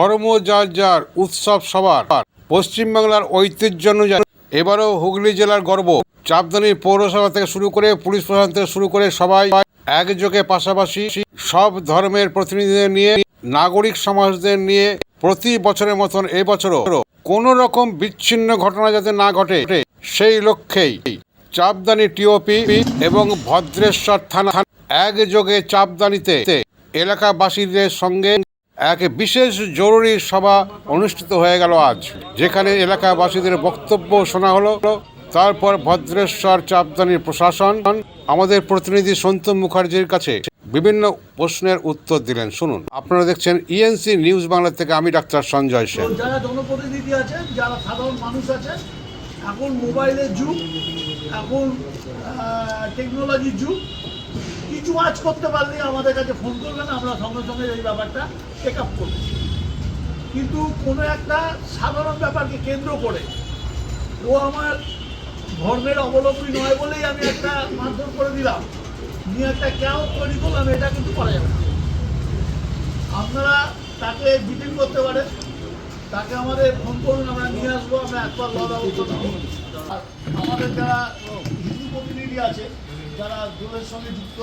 ধর্ম যার যার উৎসব সবার। পশ্চিমবাংলার ঐতিহ্য অনুযায়ী এবারও হুগলি জেলার গর্ব। চাপদানি পৌরসভা থেকে শুরু করে পুলিশ প্রশাসন থেকে শুরু করে সবাই একযোগে পাশাপাশি সব ধর্মের প্রতিনিধিদের নিয়ে, নাগরিক সমাজদের নিয়ে প্রতি বছরের মতন এবছরও কোনো রকম বিচ্ছিন্ন ঘটনা যাতে না ঘটে, সেই লক্ষ্যেই চাপদানি টিওপি এবং ভদ্রেশ্বর থানা একযোগে চাপদানিতে এলাকাবাসীদের সঙ্গে এক বিশেষ জরুরি সভা অনুষ্ঠিত হয়ে গেল আজ, যেখানে এলাকাবাসীদের বক্তব্য শোনা হলো। তারপর ভদ্রেশ্বর চাপদানির প্রশাসন, আমাদের প্রতিনিধি সন্তু মুখার্জির কাছে বিভিন্ন প্রশ্নের উত্তর দিলেন। শুনুন, আপনারা দেখছেন ইএনসি নিউজ বাংলা থেকে আমি ডাক্তার সঞ্জয় সেন। যারা জনপ্রতিনিধি আছেন, যারা সাধারণ মানুষ আছেন, এখন মোবাইলের যুগ, এখন টেকনোলজির যুগ কিছু আজ করতে পারলে আমাদের কাছে ফোন করবেন আমরা সঙ্গে সঙ্গে এই ব্যাপারটা চেক আপ করব। কিন্তু কোনো একটা সাধারণ ব্যাপারকে কেন্দ্র করে ও আমার ধর্মের অবলম্বী নয় বলেই আমি একটা মারধর করে দিলাম। নিয়ে একটা কেউ তৈরি করলাম, এটা কিন্তু করা যাবে আপনারা তাকে ডিটেল করতে পারেন, তাকে আমাদের ফোন করুন, আমরা নিয়ে আসব, আমরা একবার লড়া আমাদের যারা হিন্দু প্রতিনিধি আছে যারা দলের সঙ্গে যুক্ত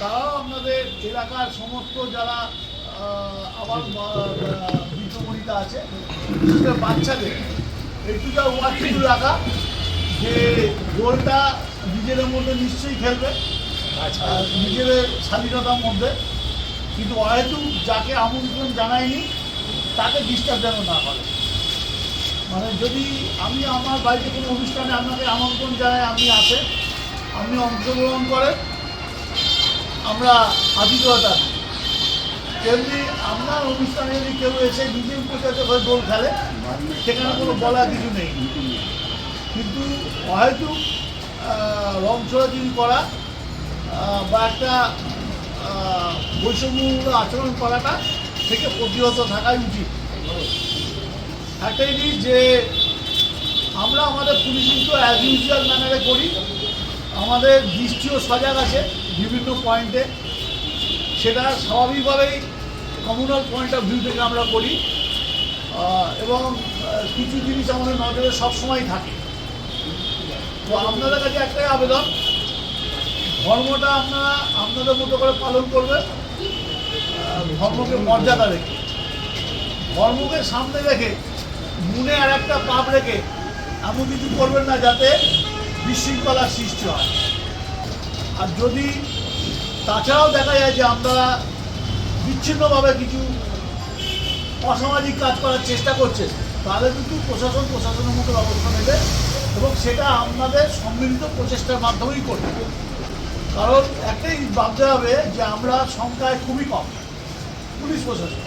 তারাও আপনাদের এলাকার সমস্ত যারা আবার বৃদ্ধমণিতা আছে বাচ্চাদের একটুটা ওয়ার্কিং রাখা যে গোলটা নিজেদের মধ্যে নিশ্চয়ই খেলবে আর নিজেদের স্বাধীনতার মধ্যে। কিন্তু হয়তো যাকে আমন্ত্রণ জানায়নি তাকে ডিস্টার্ব যেন না করে। মানে যদি আমি আমার বাড়িতে কোনো অনুষ্ঠানে আপনাকে আমন্ত্রণ জানাই আপনি আসেন আপনি অংশগ্রহণ করেন। আমরা আতিথ্যতা। তেমনি আপনার অনুষ্ঠানে যদি কেউ এসে নিজে উপজাত হয়ে দোল খেলে, সেখানে কোনো বলার কিছু নেই। কিন্তু হয়তো রং ছড়াছড়ি করা বা একটা বৈষম্যমূলক আচরণ করাটা থেকে প্রতিহত থাকাই উচিত। একটাই যে আমরা আমাদের পুলিশ তো অ্যাজ ইউজুয়াল ম্যানারে করি। আমাদের দৃষ্টিও সজাগ আছে বিভিন্ন পয়েন্টে। সেটা স্বাভাবিকভাবেই কমিউনাল পয়েন্ট অফ ভিউ থেকে আমরা করি। এবং কিছু জিনিস আমাদের নজরে সবসময় থাকে। তো আপনাদের কাছে একটাই আবেদন ধর্মটা আপনারা আপনাদের মতো করে পালন করবেন আহ, ধর্মকে মর্যাদা রেখে। ধর্মকে সামনে রেখে মনে আর একটা পাপ রেখে এমন কিছু করবেন না যাতে বিশৃঙ্খলার সৃষ্টি হয়। আর যদি তাছাড়াও দেখা যায় যে আমরা বিচ্ছিন্নভাবে কিছু অসামাজিক কাজ করার চেষ্টা করছে, তাহলে কিন্তু প্রশাসন প্রশাসনের মতো ব্যবস্থা নেবে এবং সেটা আপনাদের সম্মিলিত প্রচেষ্টার মাধ্যমেই করবে। কারণ একটাই ভাবতে হবে যে আমরা সংখ্যায় খুবই কম, পুলিশ প্রশাসন।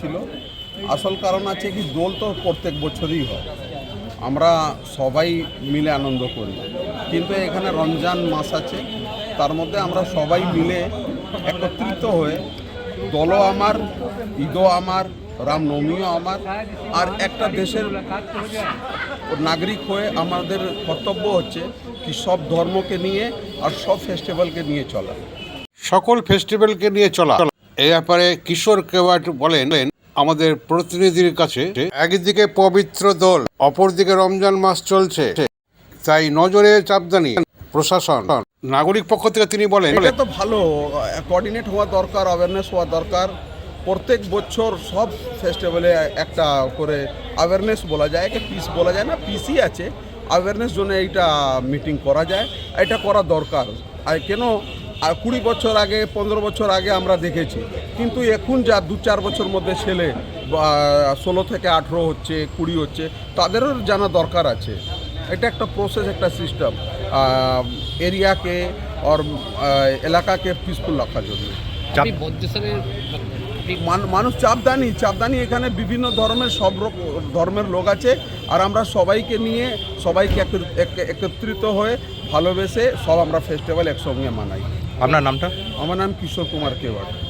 ছিল। আসল কারণ আছে কি, দোল তো প্রত্যেক বছরই হয়। আমরা সবাই মিলে আনন্দ করি। কিন্তু এখানে রমজান মাস আছে, তার মধ্যে আমরা সবাই মিলে একত্রিত হয়ে দলও আমার ঈদও আমার রামনবমীও আমার, আর একটা দেশের নাগরিক হয়ে আমাদের কর্তব্য হচ্ছে কি সব ধর্মকে নিয়ে আর সব ফেস্টিভ্যালকে নিয়ে চলা। সকল ফেস্টিভ্যালকে নিয়ে চলা। এ ব্যাপারে কিশোর কেওয়াট বলেন আমাদের প্রতিনিধির কাছে, একদিকে পবিত্র দোল, অপরদিকে রমজান মাস চলছে। তাই নজরে চাপদানি প্রশাসন, নাগরিক পক্ষ থেকে তিনি বলেন এটা তো ভালো কোঅর্ডিনেট হওয়া দরকার অ্যাওয়ারনেস হওয়া দরকার। প্রত্যেক বছর সব ফেস্টিভ্যালে একটা করে অ্যাওয়ারনেস বলা যায় একে পিস বলা যায় না পিসই আছে। অ্যাওয়ারনেস জন্য এইটা মিটিং করা যায়, এটা করা দরকার। আর কেন আর কুড়ি বছর আগে, পনেরো বছর আগে আমরা দেখেছি কিন্তু এখন যা দু চার বছর মধ্যে ছেলে বা ষোলো থেকে আঠেরো হচ্ছে কুড়ি হচ্ছে তাদেরও জানা দরকার আছে। এটা একটা প্রসেস একটা সিস্টেম এরিয়াকে আর এলাকাকে পিসফুল রাখার জন্য। মান- মানুষ চাপদানি চাপদানি এখানে বিভিন্ন ধর্মের সব ধর্মের লোক আছে আর আমরা সবাইকে নিয়ে সবাইকে এক- একত্রিত হয়ে ভালোবেসে সব আমরা ফেস্টিভ্যাল একসঙ্গে মানাই। আপনার নামটা? আমার নাম কিশোর কুমার কেওয়াট